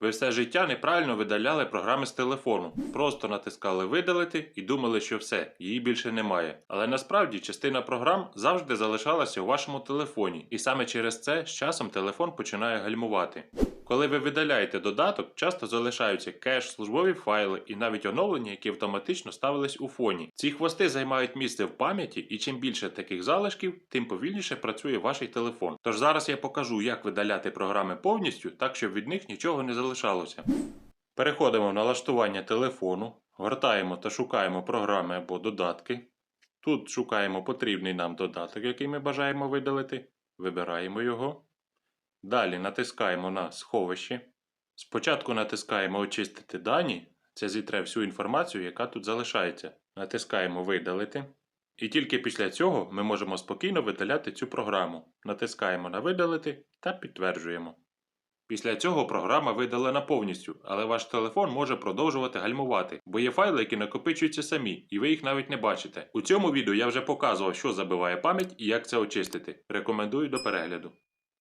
Ви все життя неправильно видаляли програми з телефону. Просто натискали видалити і думали, що все, її більше немає. Але насправді частина програм завжди залишалася у вашому телефоні, і саме через це з часом телефон починає гальмувати. Коли ви видаляєте додаток, часто залишаються кеш, службові файли і навіть оновлення, які автоматично ставились у фоні. Ці хвости займають місце в пам'яті, і чим більше таких залишків, тим повільніше працює ваш телефон. Тож зараз я покажу, як видаляти програми повністю, так щоб від них нічого не залишалося. Переходимо в налаштування телефону, гортаємо та шукаємо програми або додатки. Тут шукаємо потрібний нам додаток, який ми бажаємо видалити. Вибираємо його. Далі натискаємо на сховище. Спочатку натискаємо Очистити дані. Це зітре всю інформацію, яка тут залишається. Натискаємо Видалити. І тільки після цього ми можемо спокійно видаляти цю програму. Натискаємо на Видалити та підтверджуємо. Після цього програма видалена повністю, але ваш телефон може продовжувати гальмувати, бо є файли, які накопичуються самі, і ви їх навіть не бачите. У цьому відео я вже показував, що забиває пам'ять і як це очистити. Рекомендую до перегляду.